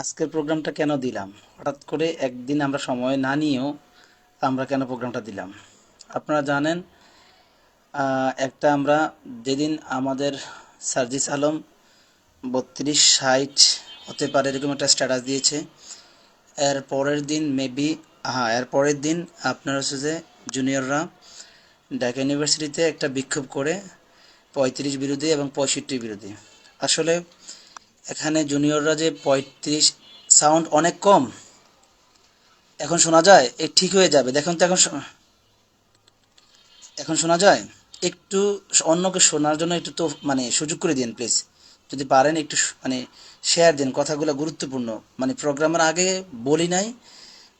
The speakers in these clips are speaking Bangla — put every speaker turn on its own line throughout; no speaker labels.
আজকের প্রোগ্রামটা কেন দিলাম? হঠাৎ করে একদিন আমরা সময় না নিয়েও আমরা কেন প্রোগ্রামটা দিলাম? আপনারা জানেন একটা আমরা যেদিন আমাদের সার্জিস আলম বত্রিশ, ষাট হতে পারে এরকম একটা স্ট্যাটাস দিয়েছে, এর পরের দিন মেবি হ্যাঁ এর পরের দিন আপনার হচ্ছে যে জুনিয়ররা ঢাকা ইউনিভার্সিটিতে একটা বিক্ষোভ করে পঁয়ত্রিশ বিরোধী এবং পঁয়ষট্টি বিরোধী। আসলে এখানে জুনিয়ররা যে পঁয়ত্রিশ সাউন্ড অনেক কম। এখন শোনা যায়, এ ঠিক হয়ে যাবে। দেখুন তো এখন এখন শোনা যায়? একটু অন্যকে শোনার জন্য একটু তো মানে সুযোগ করে দিন প্লিজ যদি পারেন একটু মানে শেয়ার দিন, কথাগুলো গুরুত্বপূর্ণ। মানে প্রোগ্রামের আগে বলি নাই,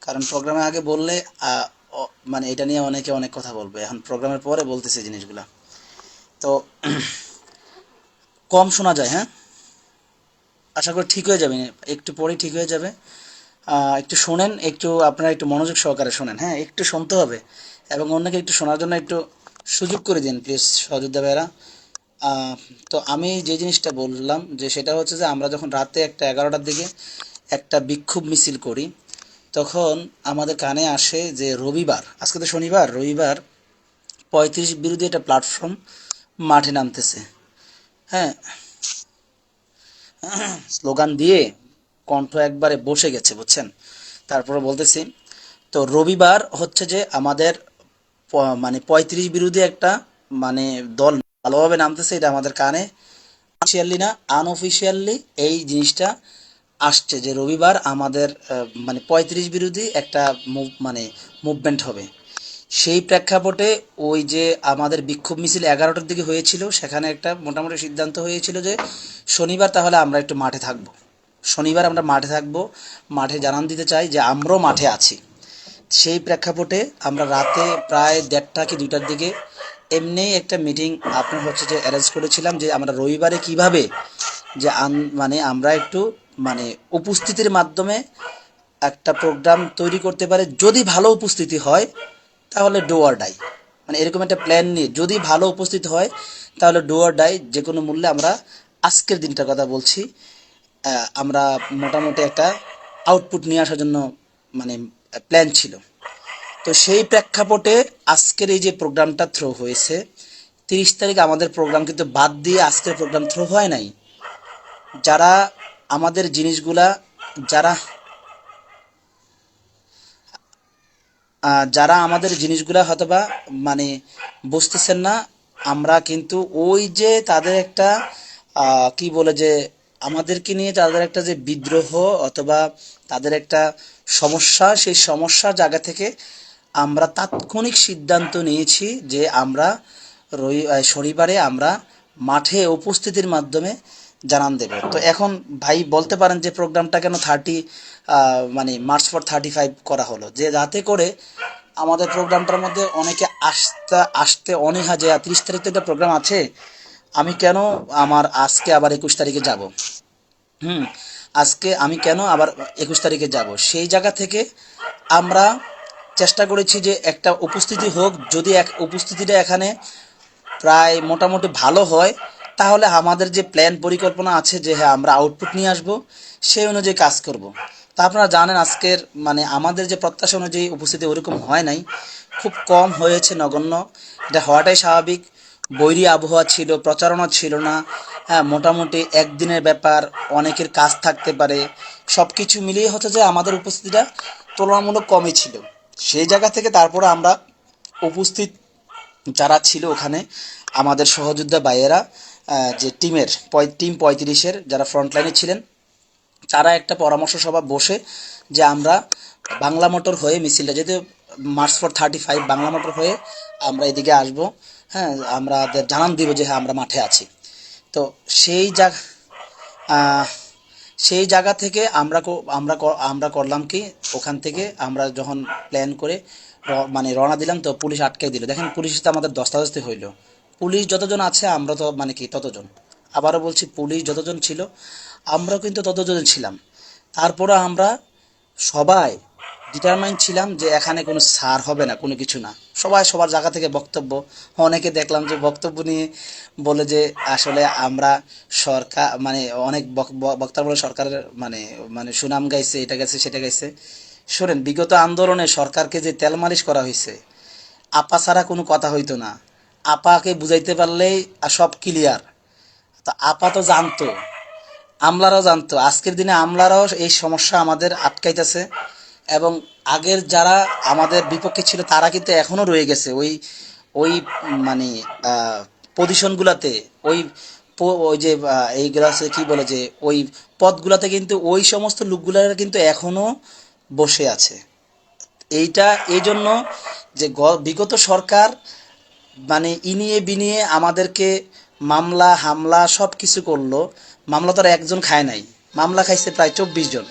কারণ প্রোগ্রামের আগে বললে মানে এটা নিয়ে অনেকে অনেক কথা বলবে। এখন প্রোগ্রামের পরে বলতেছে জিনিসগুলা। তো, কম শোনা যায় হ্যাঁ? আশা করি ঠিক হয়ে যাবে। একটু পরেই ঠিক হয়ে যাবে। একটু শোনেন, একটু আপনারা একটু মনোযোগ সহকারে শোনেন। হ্যাঁ একটু শুনতে হবে এবং অন্যকে একটু শোনার জন্য একটু সুযোগ করে দিন, প্লিজ সহযোদ্ধা ভাইরা তো আমি যে জিনিসটা বললাম যে সেটা হচ্ছে যে আমরা যখন রাতে একটা এগারোটার দিকে একটা বিক্ষোভ মিছিল করি, তখন আমাদের কানে আসে যে রবিবার, আজকে তো শনিবার, রবিবার পঁয়ত্রিশ বিরোধী একটা প্ল্যাটফর্ম মাঠে নামতেছে। হ্যাঁ স্লোগান দিয়ে কণ্ঠ একবারে বসে গেছে, বুঝছেন? তারপরে বলতেছি, তো রবিবার হচ্ছে যে আমাদের মানে পঁয়ত্রিশ বিরোধী একটা মানে দল ভালোভাবে নামতেছে, এটা আমাদের কানে। অফিসিয়ালি না আনঅফিসিয়ালি এই জিনিসটা আসছে যে রবিবার আমাদের মানে পঁয়ত্রিশ বিরোধী একটা মুভ মানে মুভমেন্ট হবে। সেই প্রেক্ষাপটে ওই যে আমাদের বিক্ষোভ মিছিল এগারোটার দিকে হয়েছিল, সেখানে একটা মোটামুটি সিদ্ধান্ত হয়েছিল যে শনিবার তাহলে আমরা একটু মাঠে থাকব। শনিবার আমরা মাঠে থাকব, মাঠে জানান দিতে চাই যে আমরাও মাঠে আছি। সেই প্রেক্ষাপটে আমরা রাতে প্রায় দেড়টা কি দুইটার দিকে এমনি একটা মিটিং আপনার হচ্ছে যে অ্যারেঞ্জ করেছিলাম যে আমরা রবিবারে কীভাবে যে মানে আমরা একটু মানে উপস্থিতির মাধ্যমে একটা প্রোগ্রাম তৈরি করতে পারে। যদি ভালো উপস্থিতি হয় তাহলে ডো আর ডাই মানে এরকম একটা প্ল্যান নিয়ে যদি ভালো উপস্থিত হয়, তাহলে ডো আর ডাই যে কোনো মূল্যে আমরা আজকের দিনটার কথা বলছি। আমরা মোটামুটি একটা আউটপুট নিয়ে আসার জন্য মানে প্ল্যান ছিল। তো সেই প্রেক্ষাপটে আজকের এই যে প্রোগ্রামটা থ্রো হয়েছে, তিরিশ তারিখ আমাদের প্রোগ্রাম কিন্তু বাদ দিয়ে আজকের প্রোগ্রাম থ্রো হয় নাই। যারা আমাদের জিনিসগুলা, যারা যারা আমাদের জিনিসগুলা হয়তোবা মানে বুঝতেছেন না, আমরা কিন্তু ওই যে তাদের একটা কি বলে যে, আমাদেরকে নিয়ে তাদের একটা যে বিদ্রোহ অথবা তাদের একটা সমস্যা, সেই সমস্যা জায়গা থেকে আমরা তাৎক্ষণিক সিদ্ধান্ত নিয়েছি যে আমরা রবি শনিবারে আমরা মাঠে উপস্থিতির মাধ্যমে জানান দেবে। তো এখন ভাই বলতে পারেন যে প্রোগ্রামটা কেন থার্টি মানে মার্চ ফর থার্টি ফাইভ করা হলো। যে যাতে করে আমাদের প্রোগ্রামটার মধ্যে অনেকে আসতে আসতে অনীহা যে তিরিশ তারিখ তো প্রোগ্রাম আছে, আমি কেন আমার আজকে আবার একুশ তারিখে যাব? হুম, আজকে আমি কেন আবার একুশ তারিখে যাব? সেই জায়গা থেকে আমরা চেষ্টা করেছি যে একটা উপস্থিতি হোক, যদি এক, উপস্থিতিটা এখানে প্রায় মোটামুটি ভালো হয় তাহলে আমাদের যে প্ল্যান পরিকল্পনা আছে যে হ্যাঁ আমরা আউটপুট নিয়ে আসব, সেই অনুযায়ী কাজ করব। তা আপনারা জানেন আজকের মানে আমাদের যে প্রত্যাশা অনুযায়ী উপস্থিতি ওরকম হয় নাই। খুব কম হয়েছে নগণ্য। এটা হওয়াটাই স্বাভাবিক। বৈরী আবহাওয়া ছিল, প্রচারণা ছিল না। হ্যাঁ মোটামুটি একদিনের ব্যাপার, অনেকের কাজ থাকতে পারে। সব কিছু মিলিয়ে হচ্ছে যে আমাদের উপস্থিতিটা তুলনামূলক কমই ছিল। সেই জায়গা থেকে তারপরে আমরা উপস্থিত যারা ছিল ওখানে, আমাদের সহযোদ্ধা ভাইয়েরা যে টিমের টিম পঁয়ত্রিশের যারা ফ্রন্টলাইনে ছিলেন, তারা একটা পরামর্শ সভা বসে যে আমরা বাংলা মোটর হয়ে মিছিলটা, যেহেতু march for thirty five Bangla motor হয়ে আমরা এদিকে আসব হ্যাঁ আমরা জানান দিব যে হ্যাঁ আমরা মাঠে আছি। তো সেই জায়গা সেই জায়গা থেকে আমরা আমরা আমরা করলাম কি, ওখান থেকে আমরা যখন প্ল্যান করে মানে রওনা দিলাম, তো পুলিশ আটকে দিল। দেখেন, পুলিশ তো আমাদের দস্তাদস্তি হইল। পুলিশ যতজন আছে, আমরা তো মানে কি ততজন। আবারও বলছি, পুলিশ যতজন ছিল আমরাও কিন্তু ততজন ছিলাম। তারপরে আমরা সবাই ডিটারমাইন ছিলাম যে এখানে কোনো সার হবে না, কোনো কিছু না। সবাই সবার জায়গা থেকে বক্তব্য। অনেকে দেখলাম যে বক্তব্য নিয়ে বলে যে আসলে আমরা সরকার মানে অনেক বক্তারা বলে সরকারের মানে মানে সুনাম গাইছে, এটা গেছে সেটা গাইছে। শোনেন, বিগত আন্দোলনে সরকারকে যে তেল মালিশ করা হয়েছে, আপা ছাড়া কোনো কথা হইতো না। আপাকে বুঝাইতে পারলেই সব ক্লিয়ার তো আপা তো জানতো, আমলারাও জানতো। আজকের দিনে আমলারাও এই সমস্যা আমাদের আটকাইতেছে এবং আগের যারা আমাদের বিপক্ষে ছিল তারা কিন্তু এখনও রয়ে গেছে। ওই ওই মানে পজিশনগুলোতে ওই ওই যে এইগুলা আছে কি বলে যে, ওই পদগুলাতে কিন্তু ওই সমস্ত লোকগুলার কিন্তু এখনও বসে আছে। এইটা, এই জন্য যে বিগত সরকার মানে ইনিয়ে বিনিয়ে আমাদেরকে মামলা, হামলা সব কিছু করল। মামলা তো একজন খায় নাই। মামলা খাইছে প্রায় চব্বিশ জন।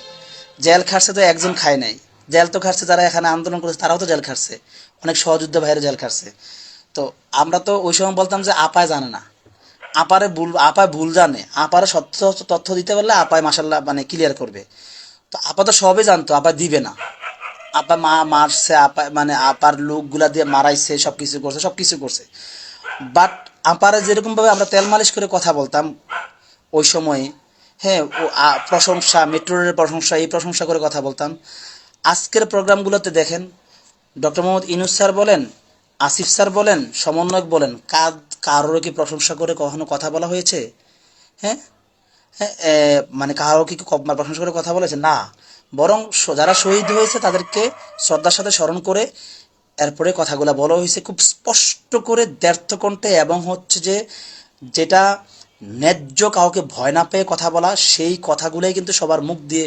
জেল খাটছে তো একজন খায় নাই। জেল তো খাটছে, যারা এখানে আন্দোলন করেছে, তারাও তো জেল খাটছে। অনেক সহযোদ্ধা ভাইয়ের জেল খাটছে। তো আমরা তো ওই সময় বলতাম যে আপায় জানে না। আপারে ভুল, আপায় ভুল জানে। আপারে সত্য তথ্য দিতে পারলে আপায় মাসাল্লাহ মানে ক্লিয়ার করবে। তো আপা তো সবই জানতো আপা দিবে না। আপা মা মারছে, আপা মানে আপার লোকগুলা দিয়ে মারাইছে সব কিছু করছে সব কিছু করছে। বাট আপারে যেরকম ভাবে আমরা তেল মালিশ করে কথা বলতাম, ওই সময়ে হ্যাঁ ও প্রশংসা মেট্রো রেলের প্রশংসা, এই প্রশংসা করে কথা বলতাম। আজকের প্রোগ্রামগুলোতে দেখেন, ডক্টর মোহাম্মদ ইনুস স্যার বলেন, আসিফ স্যার বলেন, সমন্বয়ক বলেন, কার, কারোর কি প্রশংসা করে কখনো কথা বলা হয়েছে? হ্যাঁ? হ্যাঁ মানে কারও কি প্রশংসা করে কথা বলেছে? না। বরং যারা শহীদ হয়েছে তাদেরকে শ্রদ্ধার সাথে স্মরণ করে এরপরে কথাগুলো বলা হয়েছে। খুব স্পষ্ট করে দ্ব্যর্থ কণ্ঠে এবং হচ্ছে যে যেটা ন্যায্য কাউকে ভয় না পেয়ে কথা বলা, সেই কথাগুলোই কিন্তু সবার মুখ দিয়ে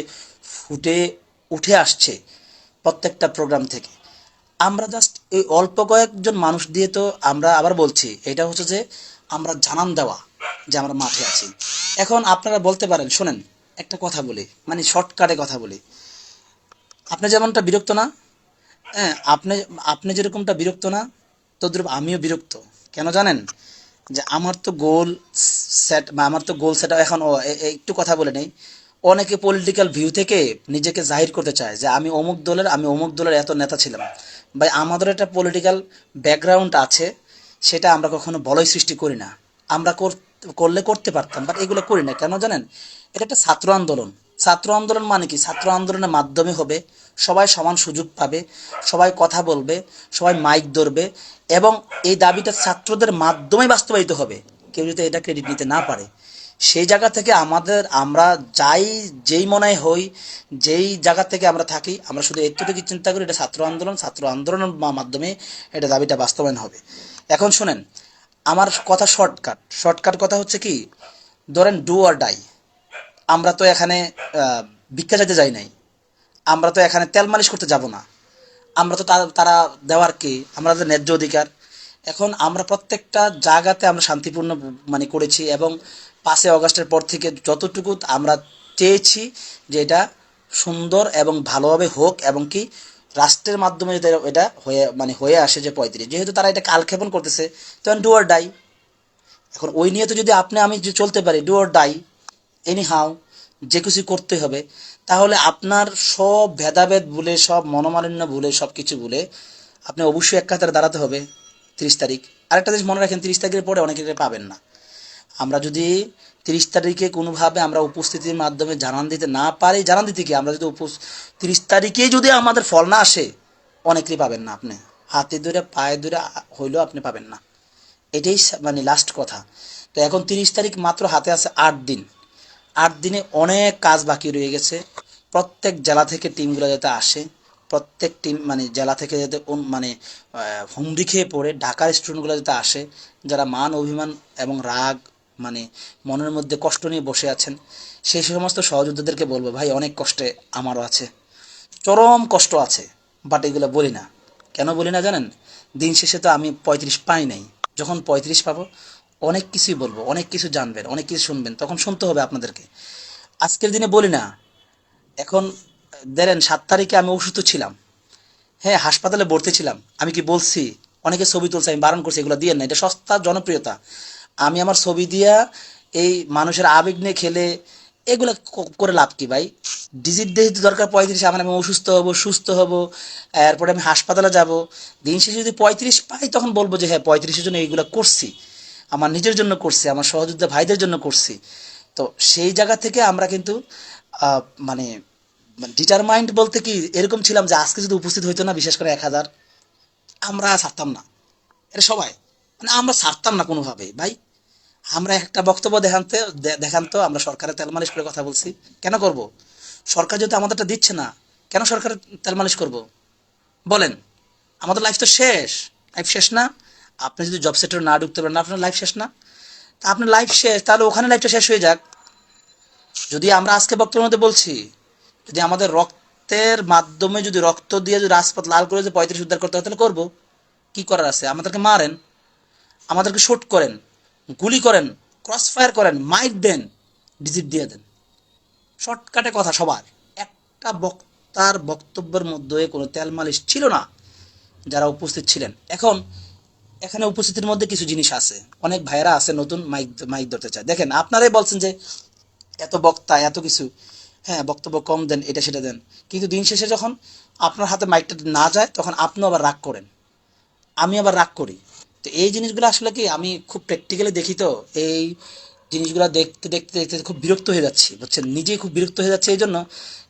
ফুটে উঠে আসছে প্রত্যেকটা প্রোগ্রাম থেকে। আমরা জাস্ট এই অল্প কয়েকজন মানুষ দিয়ে তো আমরা আবার বলছি, এটা হচ্ছে যে আমরা জানান দেওয়া যে আমরা মাঠে আছি। এখন আপনারা বলতে পারেন, শোনেন, একটা কথা বলি মানে শর্টকাটে কথা বলি। আপনি যেমনটা বিরক্ত না হ্যাঁ আপনি আপনি যেরকমটা বিরক্ত না, তদ্রুপ আমিও বিরক্ত। কেন জানেন? যে আমার তো গোল সেট বা আমার তো গোল সেট এখন একটু কথা বলে নেই। অনেকে পলিটিক্যাল ভিউ থেকে নিজেকে জাহির করতে চায় যে আমি অমুক দলের, আমি অমুক দলের এত নেতা ছিলাম। ভাই, আমাদের একটা পলিটিক্যাল ব্যাকগ্রাউন্ড আছে, সেটা আমরা কখনো বলয় সৃষ্টি করি না। আমরা কর- করলে করতে পারতাম বাট এগুলো করি না। কেন জানেন? এটা একটা ছাত্র আন্দোলন। ছাত্র আন্দোলন মানে কি? ছাত্র আন্দোলনের মাধ্যমে হবে, সবাই সমান সুযোগ পাবে, সবাই কথা বলবে, সবাই মাইক ধরবে এবং এই দাবিটা ছাত্রদের মাধ্যমে বাস্তবায়িত হবে। কেউ যদি এটা ক্রেডিট নিতে না পারে। সেই জায়গা থেকে আমাদের, আমরা যাই, যেই মনে হই, যেই জায়গা থেকে আমরা থাকি, আমরা শুধু এতটুকু চিন্তা করি, এটা ছাত্র আন্দোলন, ছাত্র আন্দোলনের মাধ্যমে এটা দাবিটা বাস্তবায়ন হবে। এখন শুনেন, আমার কথা শর্টকাট শর্টকাট কথা হচ্ছে কি? ধরেন ডু আর ডাই আমরা তো এখানে ভিক্ষা যেতে যাই নাই। আমরা তো এখানে তেল মালিশ করতে যাব না। আমরা তো তারা দেওয়ার কি? আমরা তো ন্যায্য অধিকার। এখন আমরা প্রত্যেকটা জায়গাতে আমরা শান্তিপূর্ণ মানে করেছি এবং পাঁচই অগস্টের পর থেকে যতটুকু আমরা চেয়েছি যে এটা সুন্দর এবং ভালোভাবে হোক এবং কি রাষ্ট্রের মাধ্যমে যদি এটা হয়ে মানে হয়ে আসে যে পঁয়ত্রিশ। যেহেতু তারা এটা কালক্ষেপণ করতেছে, তখন ডু আর ডাই এখন ওই নিয়ে তো যদি আপনি আমি যে চলতে পারি do or die anyhow যে কিছু করতে হবে, তাহলে আপনার সব ভেদাভেদ ভুলে, সব মনোমালিন্য ভুলে, সব কিছু ভুলে আপনি অবশ্যই এক কাতারে দাঁড়াতে হবে তিরিশ তারিখ। আরেকটা জিনিস মনে রাখেন, তিরিশ তারিখের পরে অনেকে পাবেন না। আমরা যদি তিরিশ তারিখে কোনোভাবে আমরা উপস্থিতির মাধ্যমে জানান দিতে না পারি, জানান দিতে কি আমরা যদি তিরিশ তারিখেই যদি আমাদের ফল না আসে, অনেকেরই পাবেন না আপনি। হাতে ধরে, পায়ে ধরে হইলেও আপনি পাবেন না। এটাই মানে লাস্ট কথা। তো এখন তিরিশ তারিখ মাত্র হাতে আছে আট দিন। আট দিনে অনেক কাজ বাকি রয়ে গেছে। প্রত্যেক জেলা থেকে টিমগুলো যাতে আসে, প্রত্যেক টিম মানে জেলা থেকে যাতে মানে হুমড়ি খেয়ে পড়ে, ঢাকার স্টুডেন্টগুলো যাতে আসে, যারা মান, অভিমান এবং রাগ মানে মনের মধ্যে কষ্ট নিয়ে বসে আছেন, সেই সমস্ত সহযোদ্ধাদেরকে বলব, ভাই, অনেক কষ্টে আমারও আছে। চরম কষ্ট আছে বাট এগুলো বলি না। কেন বলি না জানেন? দিন শেষে তো আমি পঁয়ত্রিশ পাই নাই। যখন পঁয়ত্রিশ পাবো অনেক কিছুই বলব, অনেক কিছু জানবেন, অনেক কিছু শুনবেন, তখন শুনতে হবে আপনাদেরকে। আজকের দিনে বলি না, এখন দেখেন সাত তারিখে আমি অসুস্থ ছিলাম। হ্যাঁ হাসপাতালে ভর্তি ছিলাম। আমি কি বলছি? অনেকে ছবি তুলছে, আমি বারণ করছি, এগুলো দিয়ে না, এটা সস্তা জনপ্রিয়তা। আমি আমার ছবি দিয়া এই মানুষের আবেগ নিয়ে খেলে এগুলো করে লাভ কি ভাই? ডিজিট যেহেতু দরকার পঁয়ত্রিশ, আমার আমি অসুস্থ হব, সুস্থ হব, এরপরে আমি হাসপাতালে যাব, দিন শেষে যদি পঁয়ত্রিশ পাই, তখন বলব যে হ্যাঁ পঁয়ত্রিশের জন্য এইগুলো করছি। আমার নিজের জন্য করছি, আমার সহযোদ্ধা ভাইদের জন্য করছি। তো সেই জায়গা থেকে আমরা কিন্তু মানে ডিটারমাইন্ড বলতে কি, এরকম ছিলাম যে আজকে যদি উপস্থিত হইতো না বিশেষ করে এক হাজার, আমরা ছাড়তাম না। এটা সবাই। মানে আমরা ছাড়তাম না কোনোভাবেই। ভাই, আমরা একটা বক্তব্য দেখানতে দেখান তো আমরা সরকারের তেল মালিশ করে কথা বলছি। কেন করব? সরকার যেহেতু আমাদেরটা দিচ্ছে না, কেন সরকারের তেল মালিশ করব? বলেন, আমাদের লাইফ তো শেষ। লাইফ শেষ না? আপনি যদি জব সেক্টর না ঢুকতে পারেন, আপনার লাইফ শেষ না। তা আপনার লাইফ শেষ, তাহলে ওখানে লাইফটা শেষ হয়ে যাক। যদি আমরা আজকে বক্তব্যের মধ্যে বলছি, যদি আমাদের রক্তের মাধ্যমে যদি রক্ত দিয়ে যদি রাজপথ লাল করে যে পঁয়ত্রিশ উদ্ধার করতে হয়, তাহলে করব। কি করার আছে? আমাদেরকে মারেন। আমাদেরকে শুট করেন। গুলি করেন। ক্রস ফায়ার করেন। মাইক দেন। ডিজিট দিয়ে দেন। শর্টকাটে কথা সবার। একটা বক্তার বক্তব্যের মধ্যে কোনো তেল মালিশ ছিল না, যারা উপস্থিত ছিলেন। এখন এখানে উপস্থিতির মধ্যে কিছু জিনিস আছে। অনেক ভাইয়েরা আছে নতুন মাইক মাইক ধরতে চায়। দেখেন, আপনারাই বলছেন যে এত বক্তা, এত কিছু। হ্যাঁ বক্তব্য কম দেন, এটা সেটা দেন। কিন্তু দিন শেষে যখন আপনার হাতে মাইকটা না যায়, তখন আপনিও আবার রাগ করেন। আমি আবার রাগ করি। তো এই জিনিসগুলো আসলে কি, আমি খুব প্র্যাকটিক্যালি দেখি তো, এই জিনিসগুলো দেখতে দেখতে দেখতে খুব বিরক্ত হয়ে যাচ্ছি। বুঝছেন? নিজেই খুব বিরক্ত হয়ে যাচ্ছে এই জন্য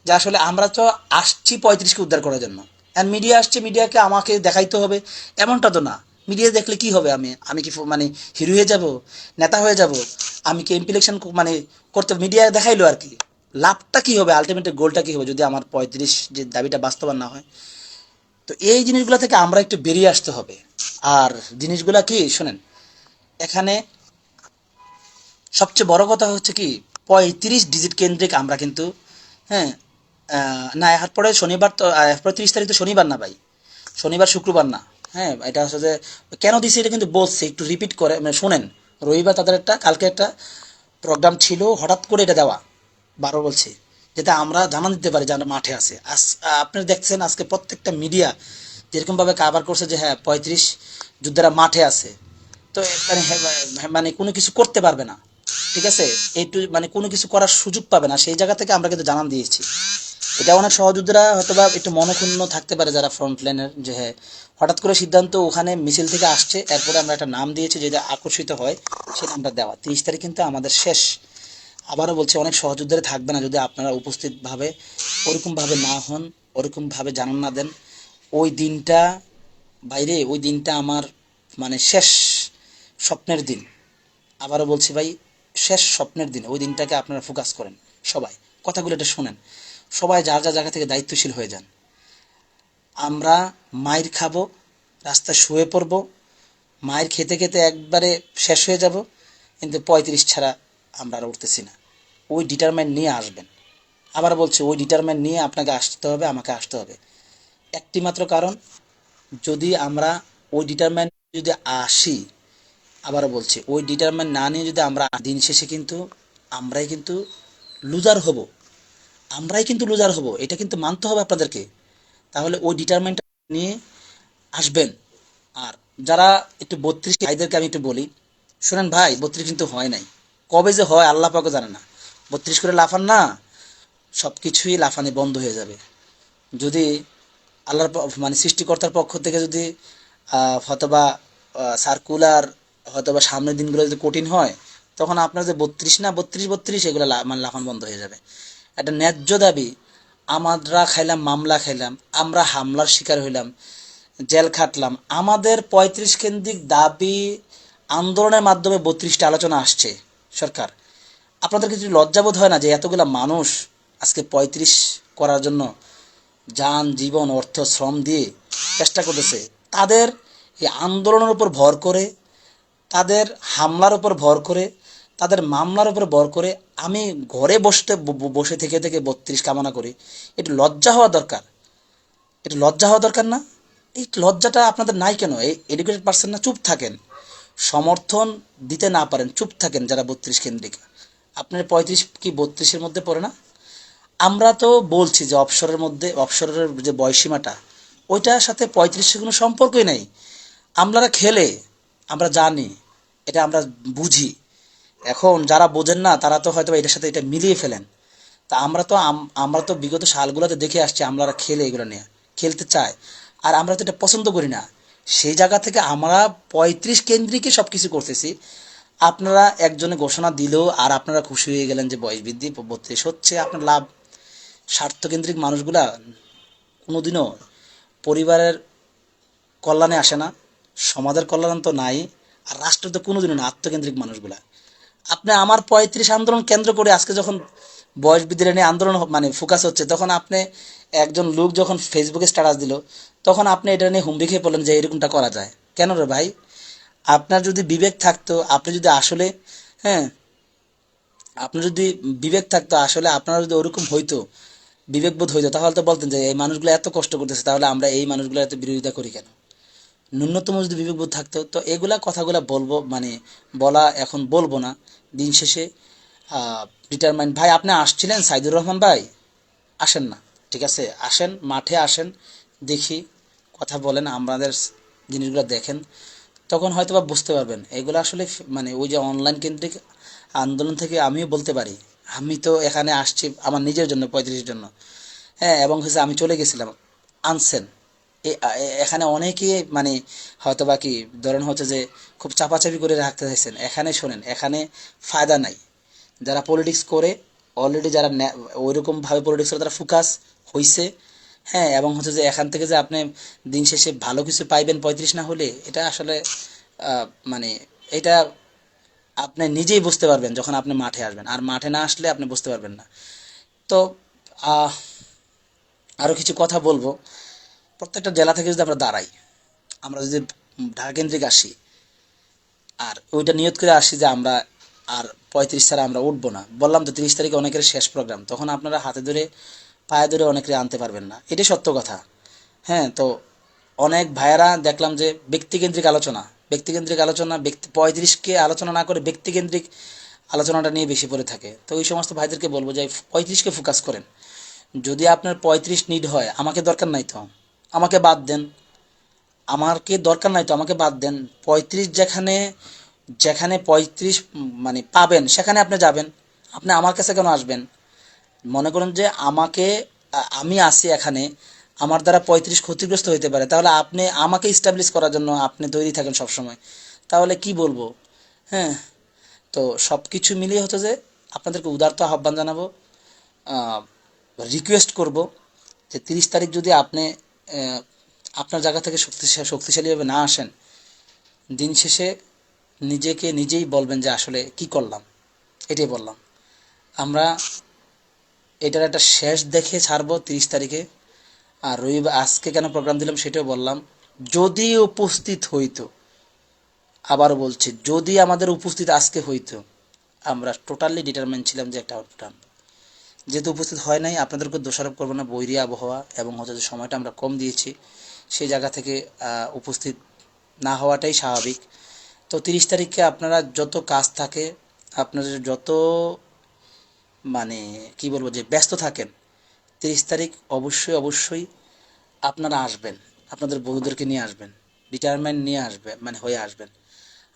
যে আসলে আমরা তো আসছি পঁয়ত্রিশকে উদ্ধার করার জন্য। অ্যান্ড মিডিয়া আসছে মিডিয়াকে আমাকে দেখাইতে হবে, এমনটা তো না। মিডিয়া দেখলে কি হবে আমি? আমি কি মানে হিরো হয়ে যাব? নেতা হয়ে যাব? আমি কি এমপি ইলেকশন মানে করতে মিডিয়া দেখাইলো আর কি। লাভটা কি হবে? আলটিমেট গোলটা কি হবে? যদি আমার পঁয়ত্রিশ যে দাবিটা বাস্তবায়ন না হয়। তো এই জিনিসগুলো থেকে আমরা একটু বেরিয়ে আসতে হবে। আর জিনিসগুলা কি? শোনেন। এখানে সবচেয়ে বড় কথা হচ্ছে কি? পঁয়ত্রিশ ডিজিট কেন্দ্রিক আমরা কিন্তু হ্যাঁ না, এরপরে শনিবার তো এরপরে তিরিশ তারিখ তো শনিবার না ভাই। শনিবার, শুক্রবার না। হ্যাঁ এটা হচ্ছে যে কেন দিছে এটা কিন্তু বলছে, একটু রিপিট করে মানে শোনেন, রবিবার তাদের একটা, কালকে একটা প্রোগ্রাম ছিল, হঠাৎ করে এটা দেওয়া বারো বলছে, যেটা আমরা জানান দিতে পারি যে আমরা মাঠে আছে। আজ আপনি দেখছেন আজকে প্রত্যেকটা মিডিয়া যেরকমভাবে কাভার করছে যে হ্যাঁ পঁয়ত্রিশ যোদ্ধারা মাঠে আছে। তো মানে মানে কোনো কিছু করতে পারবে না, ঠিক আছে? একটু মানে কোনো কিছু করার সুযোগ পাবে না, সেই জায়গা থেকে আমরা কিন্তু জানান দিয়েছি। এটা অনেক সহযোদ্ধারা হয়তো বা একটু মনক্ষুণ্ণ থাকতে পারে যারা ফ্রন্ট লাইনের যে হ্যাঁ হঠাৎ করে সিদ্ধান্ত ওখানে মিছিল থেকে আসছে। এরপরে আমরা একটা নাম দিয়েছি যেটা আকর্ষিত হয়, সেই নামটা দেওয়া। তিরিশ তারিখ কিন্তু আমাদের শেষ। আবারও বলছি, অনেক সহযোদ্ধারা থাকবে না যদি আপনারা উপস্থিতভাবে ওরকমভাবে না হন, ওরকমভাবে জানান না দেন। ওই দিনটা বাইরে, ওই দিনটা আমার মানে শেষ স্বপ্নের দিন। আবারও বলছি ভাই, শেষ স্বপ্নের দিন। ওই দিনটাকে আপনারা ফোকাস করেন সবাই। কথাগুলো এটা শোনেন। সবাই যার যার জায়গা থেকে দায়িত্বশীল হয়ে যান। আমরা মায়ের খাব, রাস্তায় শুয়ে পড়ব, মায়ের খেতে খেতে একবারে শেষ হয়ে যাব, কিন্তু পঁয়ত্রিশ ছাড়া আমরা আর উঠতেছি না। ওই ডিটারমেন্ট নিয়ে আসবেন। আবার বলছি, ওই ডিটারমেন্ট নিয়ে আপনাকে আসতে হবে, আমাকে আসতে হবে। একটি মাত্র কারণ, যদি আমরা ওই ডিটারমেন্ট যদি আসি, আবারও বলছি, ওই ডিটারমেন্ট না নিয়ে যদি আমরা দিন শেষে কিন্তু আমরাই কিন্তু লুজার হব। আমরাই কিন্তু লুজার হব। এটা কিন্তু মানতে হবে আপনাদেরকে। তাহলে ওই ডিটারমেন্ট নিয়ে আসবেন। আর যারা একটু বত্রিশ ভাইদেরকে আমি একটু বলি, শোনেন ভাই, বত্রিশ কিন্তু হয় নাই। কবে যে হয় আল্লাহ পাকে জানে না। বত্রিশ করে লাফান না সব কিছুই লাফানি বন্ধ হয়ে যাবে। যদি আল্লাহর মানে সৃষ্টিকর্তার পক্ষ থেকে যদি হয়তোবা সার্কুলার হয়তোবা সামনের দিনগুলো যদি কঠিন হয়, তখন আপনার যে বত্রিশ না, বত্রিশ বত্রিশ, এগুলো মানে লাফান বন্ধ হয়ে যাবে। একটা ন্যায্য দাবি আমরা খাইলাম, মামলা খাইলাম, আমরা হামলার শিকার হইলাম, জেল খাটলাম। আমাদের পঁয়ত্রিশ কেন্দ্রিক দাবি আন্দোলনের মাধ্যমে বত্রিশটা আলোচনা আসছে সরকার। আপনাদের কিছু লজ্জাবোধ হয় না যে এতগুলা মানুষ আজকে পঁয়ত্রিশ করার জন্য যান, জীবন, অর্থ, শ্রম দিয়ে চেষ্টা করতেছে? তাদের এই আন্দোলনের উপর ভর করে, তাদের হামলার উপর ভর করে তাদের মামলার উপর বর করে আমি ঘরে বসতে বসে থেকে থেকে বত্রিশ কামনা করি। একটু লজ্জা হওয়া দরকার। একটু লজ্জা হওয়া দরকার না? এই লজ্জাটা আপনাদের নাই কেন? এই এডুকেটেড পার্সন না চুপ থাকেন। সমর্থন দিতে না পারেন, চুপ থাকেন যারা বত্রিশ কেন্দ্রিক। আপনার পঁয়ত্রিশ কি বত্রিশের মধ্যে পড়ে না? আমরা তো বলছি যে অবসরের মধ্যে, অবসরের যে বয়সীমাটা, ওইটার সাথে পঁয়ত্রিশের কোনো সম্পর্কই নেই। আমরা খেলে, আমরা জানি, এটা আমরা বুঝি। এখন যারা বোঝেন না, তারা তো হয়তো এটার সাথে এটা মিলিয়ে ফেলেন। তা আমরা তো আম- আমরা তো বিগত সালগুলোতে দেখে আসছি আমরা খেলে এগুলো নিয়ে, খেলতে চাই আর আমরা তো এটা পছন্দ করি না। সেই জায়গা থেকে আমরা পঁয়ত্রিশ কেন্দ্রিকে সব কিছু করতেছি। আপনারা একজনে ঘোষণা দিলেও আর আপনারা খুশি হয়ে গেলেন যে বয়স বৃদ্ধি বত্রিশ হচ্ছে, আপনার লাভ। স্বার্থকেন্দ্রিক মানুষগুলা কোনোদিনও পরিবারের কল্যাণে আসে না, সমাজের কল্যাণ তো নাই, আর রাষ্ট্র তো কোনোদিনও না, আত্মকেন্দ্রিক মানুষগুলা। আপনি আমার পঁয়ত্রিশ আন্দোলন কেন্দ্র করে আজকে যখন বয়স বৃদ্ধির নিয়ে আন্দোলন মানে ফোকাস হচ্ছে, তখন আপনি একজন লোক যখন ফেসবুকে স্ট্যাটাস দিল, তখন আপনি এটা নিয়ে হুমড়ি খেয়ে পড়লেন যে এরকমটা করা যায়। কেন রে ভাই? আপনার যদি বিবেক থাকতো, আপনি যদি আসলে হ্যাঁ আপনার যদি বিবেক থাকতো, আসলে আপনারা যদি ওরকম হইতো, বিবেকবোধ হইতো, তাহলে তো বলতেন যে এই মানুষগুলো এত কষ্ট করতেছে, তাহলে আমরা এই মানুষগুলো এত বিরোধিতা করি কেন? ন্যূনতম যদি বিবেকবোধ থাকতো, তো এগুলা কথাগুলা বলব মানে বলা এখন বলব না। দিন শেষে ডিটারমাইন্ড ভাই, আপনি আসছিলেন সাইদুর রহমান ভাই? আসেন না, ঠিক আছে? আসেন, মাঠে আসেন, দেখি, কথা বলেন, আমাদের জিনিসগুলো দেখেন। তখন হয়তো বা বুঝতে পারবেন, এগুলো আসলে মানে ওই যে অনলাইন কেন্দ্রিক আন্দোলন থেকে আমিও বলতে পারি। আমি তো এখানে আসছি আমার নিজের জন্য, পঁয়ত্রিশের জন্য। হ্যাঁ এবং হচ্ছে আমি চলে গেছিলাম আনসেন এখানে অনেকে মানে হয়তো বা কি ধরেন হচ্ছে যে খুব চাপাচাপি করে রাখতে চাইছেন। এখানে শোনেন, এখানে ফায়দা নাই। যারা পলিটিক্স করে অলরেডি যারা ওইরকমভাবে পলিটিক্স করে তারা ফোকাস হইছে। হ্যাঁ এবং হচ্ছে যে এখান থেকে যে আপনি দিন শেষে ভালো কিছু পাইবেন পঁয়ত্রিশ না হলে, এটা আসলে মানে এটা আপনি নিজেই বুঝতে পারবেন যখন আপনি মাঠে আসবেন। আর মাঠে না আসলে আপনি বুঝতে পারবেন না। তো আরও কিছু কথা বলব। প্রত্যেকটা জেলা থেকে যদি আমরা দাঁড়াই, আমরা যদি ঢাকা কেন্দ্রিক আসি, আর ওইটা নিয়ত করে আসি যে আমরা আর পঁয়ত্রিশ ছাড়া আমরা উঠবো না। বললাম তো তিরিশ তারিখে অনেকের শেষ প্রোগ্রাম তখন আপনারা হাতে ধরে, পায়ে ধরে অনেকের আনতে পারবেন না। এটাই সত্য কথা। হ্যাঁ তো অনেক ভাইয়েরা দেখলাম যে ব্যক্তিকেন্দ্রিক আলোচনা ব্যক্তিকেন্দ্রিক আলোচনা, ব্যক্তি পঁয়ত্রিশকে আলোচনা না করে ব্যক্তিকেন্দ্রিক আলোচনাটা নিয়ে বেশি পড়ে থাকে। তো ওই সমস্ত ভাইদেরকে বলব যে পঁয়ত্রিশকে ফোকাস করেন। যদি আপনার পঁয়ত্রিশ নিড হয়, আমাকে দরকার নাই তো। আমাকে বাদ দেন। আমাকে দরকার নাই তো? আমাকে বাদ দেন। পঁয়ত্রিশ যেখানে যেখানে পঁয়ত্রিশ মানে পাবেন, সেখানে আপনি যাবেন। আপনি আমার কাছে কেন আসবেন? মনে করুন যে আমাকে, আমি আসি এখানে, আমার দ্বারা পঁয়ত্রিশ ক্ষতিগ্রস্ত হইতে পারে। তাহলে আপনি আমাকে ইস্টাবলিশ করার জন্য আপনি তৈরি থাকেন সবসময়। তাহলে কি বলব? হ্যাঁ তো সব কিছু মিলিয়ে হচ্ছে যে আপনাদেরকে উদারত আহ্বান জানাব। রিকোয়েস্ট করব যে তিরিশ তারিখ যদি আপনি আপনার জায়গা থেকে শক্তিশালী শক্তিশালীভাবে না আসেন, দিন শেষে নিজেকে নিজেই বলবেন যে আসলে কি করলাম। এটাই বললাম। আমরা এটার একটা শেষ দেখে ছাড়বো তিরিশ তারিখে। আর রবিবার আজকে কেন প্রোগ্রাম দিলাম সেটাও বললাম। যদি উপস্থিত হইতো, আবারও বলছি, যদি আমাদের উপস্থিত আজকে হইতো, আমরা টোটালি ডিটারমেন্ট ছিলাম যে একটা আনব যেহেতু উপস্থিত হয় নাই আপনাদেরকে দোষারোপ করব না। বৈরী আবহাওয়া এবং হচ্ছে সময়টা আমরা কম দিয়েছি, সেই জায়গা থেকে উপস্থিত না হওয়াটাই স্বাভাবিক। তো তিরিশ তারিখে আপনারা যত কাজ থাকে আপনাদের যত মানে কি বলব যে ব্যস্ত থাকেন, তিরিশ তারিখ অবশ্যই অবশ্যই আপনারা আসবেন। আপনাদের বন্ধুদেরকে নিয়ে আসবেন রিটায়ারমেন্ট নিয়ে আসবেন মানে হয়ে আসবেন।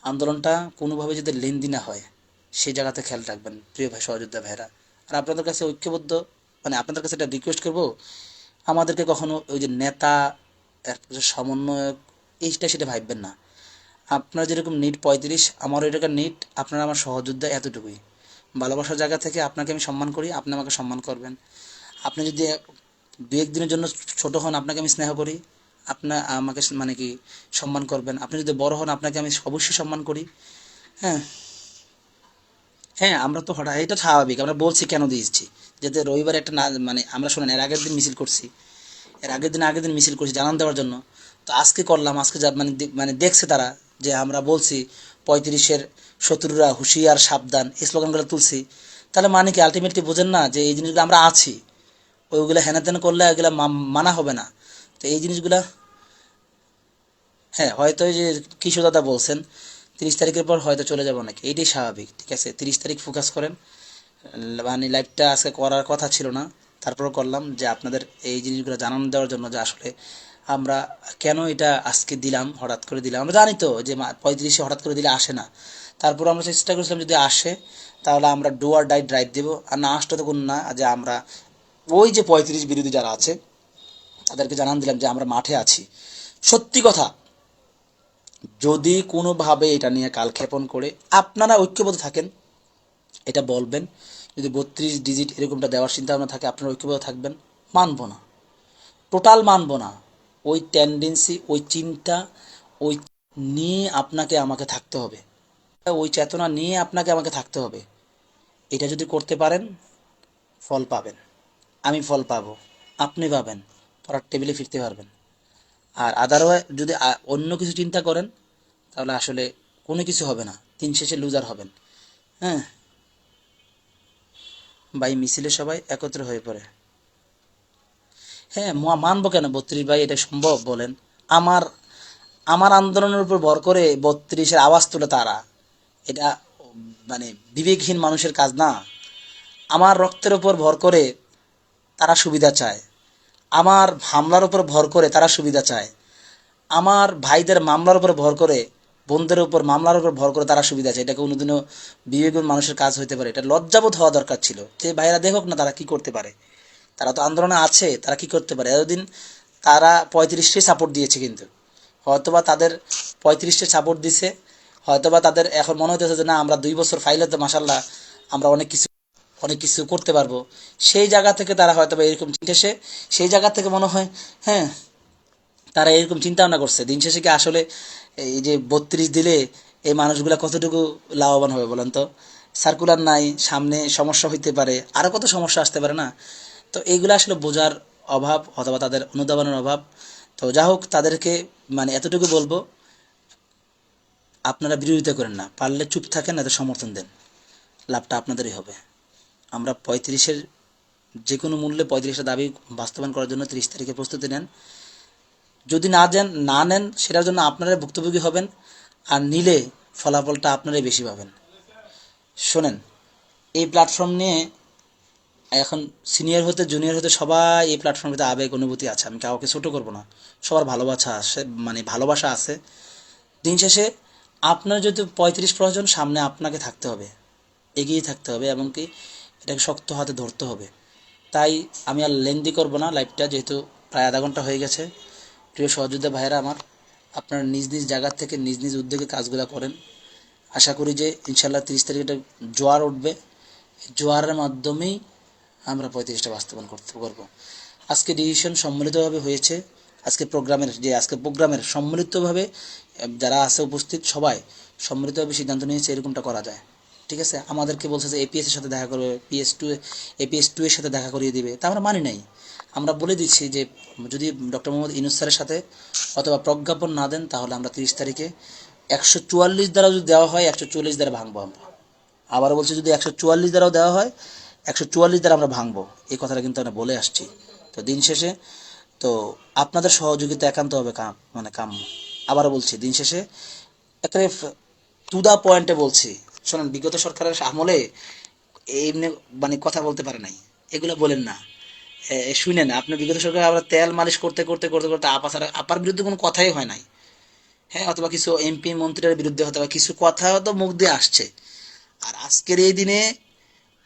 আন্দোলনটা কোনোভাবে যদি লেন্দি না হয়, সেই জায়গাতে খেয়াল রাখবেন, প্রিয় ভাই সহযোদ্ধা ভাইরা আর আপনাদের কাছে ঐক্যবদ্ধ? মানে আপনাদের কাছে এটা রিকোয়েস্ট করব? আমাদেরকে কখনো ওই যে নেতা সমন্বয়ক এইটা সেটা ভাববেন না। আপনার যেরকম নিট পঁয়ত্রিশ আমার এটাকার নিট আপনারা আমার সহযোদ্ধা এতটুকুই। ভালোবাসার জায়গা থেকে আপনাকে আমি সম্মান করি, আপনি আমাকে সম্মান করবেন। আপনি যদি দু এক দিনের জন্য ছোট হন, আপনাকে আমি স্নেহ করি আপনার আমাকে মানে কি সম্মান করবেন। আপনি যদি বড় হন, আপনাকে আমি অবশ্যই সম্মান করি। হ্যাঁ। হ্যাঁ আমরা তো হঠাৎ, এটা স্বাভাবিক, আমরা বলছি কেন দিয়েছি? যাতে রবিবার একটা না মানে আমরা শোনেন, এর আগের দিন মিছিল করছি। এর আগের দিন আগের দিন মিছিল করছি, জানান দেওয়ার জন্য। তো আজকে করলাম, আজকে যা মানে মানে দেখছে তারা যে আমরা বলছি পঁয়ত্রিশের শত্রুরা হুঁশিয়ার, সাবধান, এই স্লোগানগুলো তুলছি। তাহলে মানে কি আলটিমেটলি বোঝেন না যে এই জিনিসগুলো আমরা আছি? ওইগুলো হেনা তেন করলে মা- মানা হবে না। তো এই জিনিসগুলা হ্যাঁ হয়তো যে কিশোর দাদা বলছেন তিরিশ তারিখের পর হয়তো চলে যাব নাকি? এইটাই স্বাভাবিক, ঠিক আছে? তিরিশ তারিখ ফোকাস করেন। মানে লাইভটা আজকে করার কথা ছিল না। তারপরেও করলাম যে আপনাদের এই জিনিসগুলো জানানো দেওয়ার জন্য যে আসলে আমরা কেন এটা আজকে দিলাম, হঠাৎ করে দিলাম? আমরা জানি তো যে পঁয়ত্রিশে হঠাৎ করে দিলে আসে না। তারপর আমরা চেষ্টা করেছিলাম যদি আসে, তাহলে আমরা ডোয়ার ডাই ড্রাইভ দেবো। আর না আসতে তো না, যে আমরা ওই যে পঁয়ত্রিশ বিরোধী যারা আছে, তাদেরকে জানান দিলাম যে আমরা মাঠে আছি। সত্যি কথা যদি কোনোভাবে এটা নিয়ে কালক্ষেপণ করে, আপনারা ঐক্যবদ্ধ থাকেন। এটা বলবেন, যদি বত্রিশ ডিজিট এরকমটা দেওয়ার চিন্তা ভাবনা থাকে, আপনারা ঐক্যবদ্ধ থাকবেন। মানব না। টোটাল মানব না। ওই টেন্ডেন্সি ওই চিন্তা, ওই নিয়ে আপনাকে আমাকে থাকতে হবে। ওই চেতনা নিয়ে আপনাকে আমাকে থাকতে হবে। এটা যদি করতে পারেন, ফল পাবেন। আমি ফল পাবো। আপনি পাবেন। পড়ার টেবিলে ফিরতে পারবেন। আর আদারওয়াইজ যদি অন্য কিছু চিন্তা করেন, তাহলে আসলে কোনো কিছু হবে না। দিন শেষে লুজার হবেন। হ্যাঁ? ভাই, মিছিলে সবাই একত্র হয়ে পড়ে। হ্যাঁ মানবো কেন? বত্রিশ ভাই, এটা সম্ভব বলেন? আমার আমার আন্দোলনের উপর ভর করে বত্রিশের আওয়াজ তুলে তারা। এটা মানে বিবেকহীন মানুষের কাজ না। আমার রক্তের উপর ভর করে তারা সুবিধা চায়। আমার হামলার উপর ভর করে তারা সুবিধা চায়। আমার ভাইদের মামলার উপর ভর করে, বোনদের উপর মামলার উপর ভর করে তারা সুবিধা চায়। এটা কোনোদিনও বিবেকহীন মানুষের কাজ হতে পারে। এটা লজ্জাবোধ হওয়া দরকার ছিল যে ভাইরা দেখুক না তারা কি করতে পারে। তারা তো আন্দোলনে আছে, তারা কি করতে পারে? এতদিন তারা পঁয়ত্রিশটি সাপোর্ট দিয়েছে কিন্তু। হয়তোবা তাদের পঁয়ত্রিশটি সাপোর্ট দিছে, হয়তোবা তাদের এখন মনে হতেছে যে না, আমরা দুই বছর ফাইলে তো মাসাল্লাহ আমরা অনেক কিছু অনেক কিছু করতে পারব। সেই জায়গা থেকে তারা হয়তোবা এরকম চিন্তা সেই জায়গা থেকে মনে হয় হ্যাঁ তারা এরকম চিন্তা ভাবনা করছে। দিন শেষে কি আসলে এই যে বত্রিশ দিলে এই মানুষগুলা কতটুকু লাভবান হবে বলেন তো? সার্কুলার নাই, সামনে সমস্যা হইতে পারে আরও কত সমস্যা আসতে পারে না? তো এইগুলো আসলে বোঝার অভাব অথবা তাদের অনুধাবনের অভাব। তো যা হোক তাদেরকে মানে এতটুকু বলব, আপনারা বিরোধিতা করেন না, পারলে চুপ থাকেন, এত সমর্থন দেন। লাভটা আপনাদেরই হবে। আমরা পঁয়ত্রিশের যে কোনো মূল্যে পঁয়ত্রিশের দাবি বাস্তবায়ন করার জন্য তিরিশ তারিখে প্রস্তুতি নেন। যদি না দেন, না নেন, সেটার জন্য আপনারাই ভুক্তভোগী হবেন আর নিলে ফলাফলটা আপনারাই বেশি পাবেন। শোনেন, এই প্ল্যাটফর্ম নিয়ে এখন সিনিয়র হতে জুনিয়র হতে সবাই এই প্ল্যাটফর্মে আবেগ, অনুভূতি আছে। আমি কাউকে ছোটো করব না। সবার ভালোবাসা আছে মানে ভালোবাসা আছে। দিন শেষে আপনার যদি পঁয়ত্রিশ প্রয়োজন, সামনে আপনাকে থাকতে হবে। এগিয়ে থাকতে হবে এবং কি এটাকে শক্ত হাতে ধরতে হবে। তাই আমি আর লেন্দি করব না লাইভটা যেহেতু প্রায় আধা ঘণ্টা হয়ে গেছে। প্রিয় সহযোদ্ধা ভাইয়েরা আমার, আপনারা নিজ নিজ জায়গার থেকে নিজ নিজ উদ্যোগে কাজগুলো করেন। আশা করি যে ইনশাল্লাহ তিরিশ তারিখে একটা জোয়ার উঠবে। জোয়ারের মাধ্যমেই আমরা পঁয়ত্রিশটা বাস্তবায়ন করতে পারব। আজকে ডিসিশন সম্মিলিতভাবে হয়েছে। আজকে প্রোগ্রামের যে আজকে প্রোগ্রামের সম্মিলিতভাবে যারা আছে উপস্থিত সবাই সম্মিলিতভাবে সিদ্ধান্ত নিয়েছে এরকমটা করা যায়। ঠিক আছে? আমাদেরকে বলছে যে এপিএস এর সাথে দেখা করবে পিএস টু এপিএস টু এর সাথে দেখা করিয়ে দিবে। তা আমরা মানি নাই। আমরা বলে দিচ্ছি যে যদি ডক্টর মোহাম্মদ ইনুস স্যারের সাথে অথবা প্রজ্ঞাপন না দেন, তাহলে আমরা তিরিশ তারিখে একশো চুয়াল্লিশ দ্বারা যদি দেওয়া হয়, একশো চল্লিশ দ্বারা ভাঙবো আমরা। আবার বলছি, যদি একশো চুয়াল্লিশ দ্বারাও দেওয়া হয়, একশো চুয়াল্লিশ দ্বারা আমরা ভাঙবো। এই কথাটা কিন্তু আমরা বলে আসছি। তো দিন শেষে, তো আপনাদের সহযোগিতা একান্ত হবে কাম মানে কাম আবারও বলছি, দিন শেষে একেবারে টু দা পয়েন্টে বলছি শোনেন, বিগত সরকারের আমলে এমনি মানে কথা বলতে পারে নাই। এগুলো বলেন না। শুনেন, আপনি বিগত সরকার আমরা তেল মালিশ করতে করতে করতে করতে আপা ছাড়া আপার বিরুদ্ধে কোনো কথাই হয় নাই। হ্যাঁ অথবা কিছু এমপি মন্ত্রীর বিরুদ্ধে অথবা কিছু কথা হয়তো মুখ দিয়ে আসছে। আর আজকের এই দিনে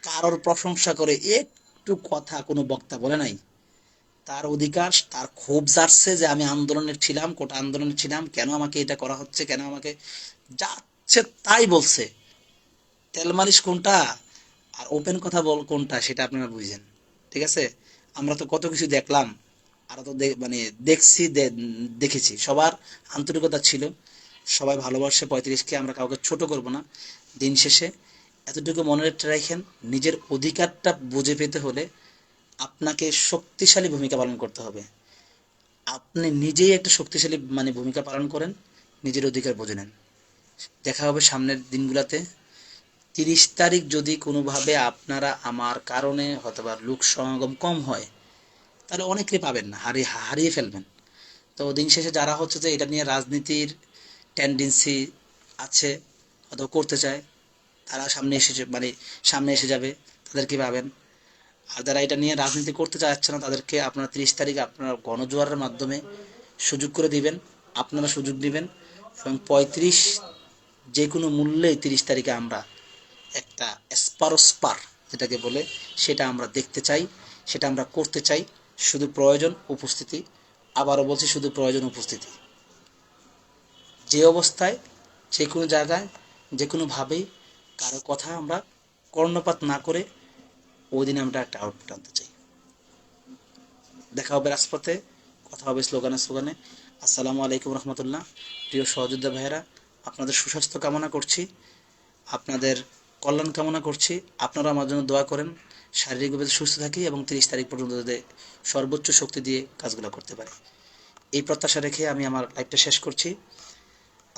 কারোর প্রশংসা করে একটু কথা কোনো বক্তা বলে নাই। তার অধিকার, তার ক্ষোভ জাগছে যে আমি আন্দোলনের ছিলাম, কোটা আন্দোলনের ছিলাম, কেন আমাকে এটা করা হচ্ছে, কেন আমাকে যাচ্ছে তাই বলছে। তেল মালিশ কোনটা? আর ওপেন কথা বল কোনটা, সেটা আপনারা বুঝেন। ঠিক আছে? আমরা তো কত কিছু দেখলাম, আরও তো মানে দেখছি দেখেছি। সবার আন্তরিকতা ছিল। সবাই ভালোবাসে পঁয়ত্রিশকে, আমরা কাউকে ছোট করব না। দিন শেষে এতটুকু মনে রাখেন, নিজের অধিকারটা বুঝে পেতে হলে আপনাকে শক্তিশালী ভূমিকা পালন করতে হবে। আপনি নিজেই একটা শক্তিশালী মানে ভূমিকা পালন করেন, নিজের অধিকার বুঝে নেন। দেখা হবে সামনের দিনগুলোতে। তিরিশ তারিখ যদি কোনোভাবে আপনারা আমার কারণে অথবা লোক সমাগম কম হয়, তাহলে অনেকে পাবেন না, হারিয়ে হারিয়ে ফেলবেন। তো দিন শেষে যারা হচ্ছে যে এটা নিয়ে রাজনীতির টেন্ডেন্সি আছে অথবা করতে চায়, তারা সামনে এসে যে- মানে সামনে এসে যাবে তাদেরকে পাবেন? আর যারা এটা নিয়ে রাজনীতি করতে চাচ্ছে না, তাদেরকে আপনারা তিরিশ তারিখ আপনারা গণজোয়ারের মাধ্যমে সুযোগ করে দিবেন, আপনারা সুযোগ দিবেন এবং পঁয়ত্রিশ যে কোনো মূল্যেই তিরিশ তারিখে আমরা একটা স্পারোস্পার যেটাকে বলে, সেটা আমরা দেখতে চাই, সেটা আমরা করতে চাই। শুধু প্রয়োজন, উপস্থিতি। আবারও বলছি, শুধু প্রয়োজন, উপস্থিতি। যে অবস্থায়, যে কোনো জায়গায়, যে কোনোভাবেই কারও কথা আমরা কর্ণপাত না করে ওই দিনে আমরা একটা আউটপুট আনতে চাই। দেখা হবে রাজপথে, কথা হবে স্লোগানে স্লোগানে। আসসালামু আলাইকুম রহমতুল্লাহ। প্রিয় সহযোদ্ধা ভাইয়েরা, আপনাদের সুস্বাস্থ্য কামনা করছি। আপনাদের কল্যাণ কামনা করছি। আপনারা আমার জন্য দোয়া করেন। শারীরিকভাবে সুস্থ থাকি এবং তিরিশ তারিখ পর্যন্ত যাতে সর্বোচ্চ শক্তি দিয়ে কাজগুলো করতে পারি। এই প্রত্যাশা রেখে আমি আমার লাইফটা শেষ করছি।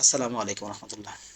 আসসালামু আলাইকুম রহমতুল্লাহ।